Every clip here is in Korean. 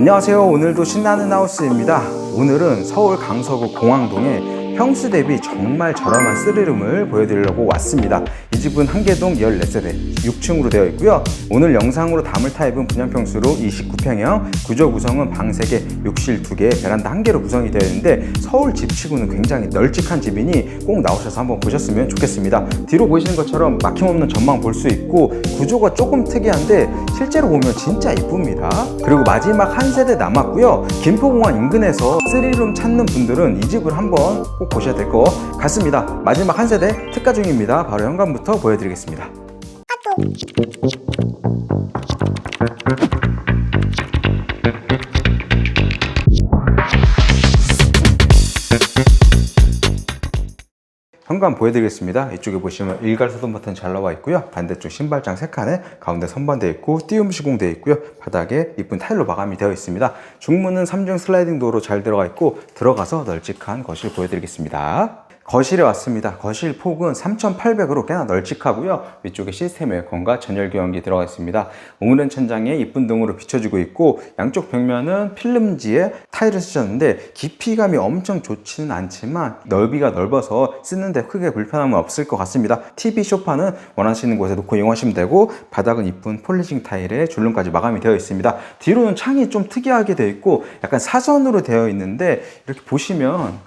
안녕하세요. 오늘도 신나는 하우스입니다. 오늘은 서울 강서구 공항동에 평수 대비 정말 저렴한 쓰리룸을 보여드리려고 왔습니다. 이 집은 한계동 14세대 6층으로 되어 있고요. 오늘 영상으로 담을 타입은 분양평수로 29평형, 구조 구성은 방 3개, 욕실 2개, 베란다 1개로 구성이 되어 있는데 서울 집치고는 굉장히 널찍한 집이니 꼭 나오셔서 한번 보셨으면 좋겠습니다. 뒤로 보이시는 것처럼 막힘없는 전망 볼 수 있고 구조가 조금 특이한데 실제로 보면 진짜 이쁩니다. 그리고 마지막 한 세대 남았고요. 김포공항 인근에서 쓰리룸 찾는 분들은 이 집을 한번 꼭 보셔야 될 것 같습니다. 마지막 한 세대 특가 중입니다. 바로 현관부터 보여드리겠습니다. 현관 보여드리겠습니다. 이쪽에 보시면 일괄 소등 버튼 잘 나와 있고요. 반대쪽 신발장 3칸에 가운데 선반되어 있고 띄움 시공되어 있고요. 바닥에 이쁜 타일로 마감이 되어 있습니다. 중문은 3중 슬라이딩 도어로 잘 들어가 있고 들어가서 널찍한 거실 보여드리겠습니다. 거실에 왔습니다. 거실 폭은 3,800으로 꽤나 널찍하고요. 위쪽에 시스템 에어컨과 전열 교환기 들어가 있습니다. 오므른 천장에 이쁜 등으로 비춰지고 있고 양쪽 벽면은 필름지에 타일을 쓰셨는데 깊이감이 엄청 좋지는 않지만 넓이가 넓어서 쓰는데 크게 불편함은 없을 것 같습니다. TV 소파는 원하시는 곳에 놓고 이용하시면 되고 바닥은 이쁜 폴리싱 타일에 줄눈까지 마감이 되어 있습니다. 뒤로는 창이 좀 특이하게 되어 있고 약간 사선으로 되어 있는데 이렇게 보시면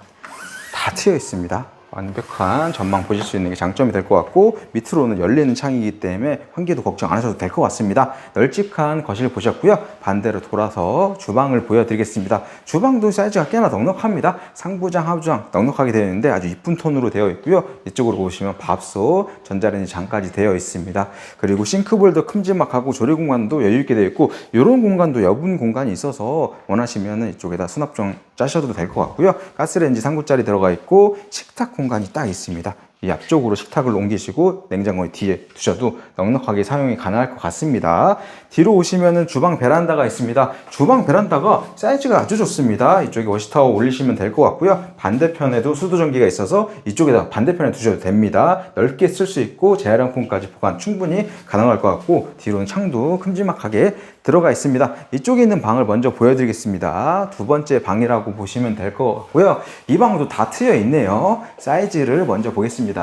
다 트여 있습니다. 완벽한 전망 보실 수 있는 게 장점이 될 것 같고 밑으로는 열리는 창이기 때문에 환기도 걱정 안 하셔도 될 것 같습니다. 널찍한 거실 보셨고요. 반대로 돌아서 주방을 보여드리겠습니다. 주방도 사이즈가 꽤나 넉넉합니다. 상부장, 하부장 넉넉하게 되어 있는데 아주 이쁜 톤으로 되어 있고요. 이쪽으로 보시면 밥솥, 전자레인지 장까지 되어 있습니다. 그리고 싱크볼도 큼지막하고 조리 공간도 여유 있게 되어 있고 이런 공간도 여분 공간이 있어서 원하시면 이쪽에다 수납장 짜셔도 될 것 같고요. 가스레인지 3구짜리 들어가 있고 식탁 공간이 딱 있습니다. 이 앞쪽으로 식탁을 옮기시고 냉장고 뒤에 두셔도 넉넉하게 사용이 가능할 것 같습니다. 뒤로 오시면은 주방 베란다가 있습니다. 주방 베란다가 사이즈가 아주 좋습니다. 이쪽에 워시타워 올리시면 될 것 같고요. 반대편에도 수도전기가 있어서 이쪽에다 반대편에 두셔도 됩니다. 넓게 쓸 수 있고 재활용품까지 보관 충분히 가능할 것 같고 뒤로는 창도 큼지막하게 들어가 있습니다. 이쪽에 있는 방을 먼저 보여드리겠습니다. 두 번째 방이라고 보시면 될 것 같고요. 이 방도 다 트여 있네요. 사이즈를 먼저 보겠습니다.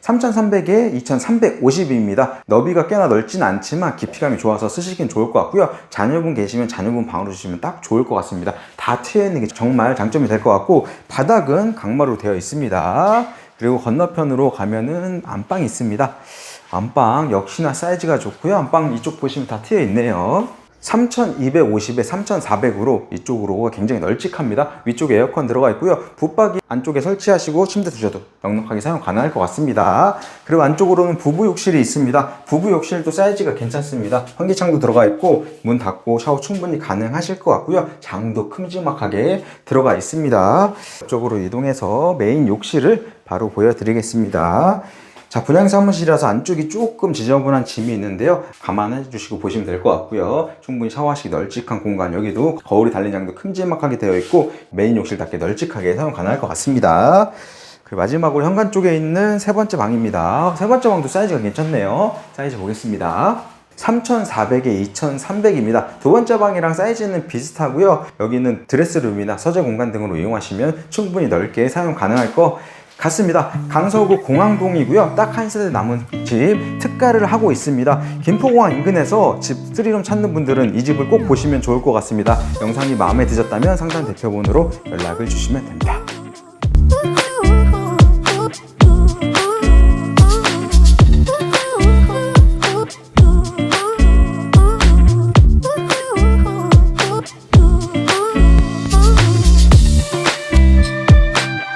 3300에 2350입니다. 너비가 꽤나 넓진 않지만 깊이감이 좋아서 쓰시긴 좋을 것 같고요. 자녀분 계시면 자녀분 방으로 주시면 딱 좋을 것 같습니다. 다 트여 있는 게 정말 장점이 될 것 같고 바닥은 강마루 되어 있습니다. 그리고 건너편으로 가면은 안방이 있습니다. 안방 역시나 사이즈가 좋고요. 안방 이쪽 보시면 다 트여 있네요. 3250에 3400으로 이쪽으로 굉장히 널찍합니다. 위쪽에 에어컨 들어가 있고요. 붙박이 안쪽에 설치하시고 침대 두셔도 넉넉하게 사용 가능할 것 같습니다. 그리고 안쪽으로는 부부 욕실이 있습니다. 부부 욕실도 사이즈가 괜찮습니다. 환기창도 들어가 있고 문 닫고 샤워 충분히 가능하실 것 같고요. 장도 큼지막하게 들어가 있습니다. 이쪽으로 이동해서 메인 욕실을 바로 보여드리겠습니다. 자, 분양 사무실이라서 안쪽이 조금 지저분한 짐이 있는데요. 감안해 주시고 보시면 될 것 같고요. 충분히 샤워하시기 널찍한 공간, 여기도 거울이 달린 장도 큼지막하게 되어 있고 메인 욕실답게 널찍하게 사용 가능할 것 같습니다. 그리고 마지막으로 현관 쪽에 있는 세 번째 방입니다. 세 번째 방도 사이즈가 괜찮네요. 사이즈 보겠습니다. 3,400에 2,300입니다. 두 번째 방이랑 사이즈는 비슷하고요. 여기는 드레스룸이나 서재 공간 등으로 이용하시면 충분히 넓게 사용 가능할 것 같습니다. 강서구 공항동이고요. 딱 한 세대 남은 집 특가를 하고 있습니다. 김포공항 인근에서 집 쓰리룸 찾는 분들은 이 집을 꼭 보시면 좋을 것 같습니다. 영상이 마음에 드셨다면 상단 대표번호로 연락을 주시면 됩니다.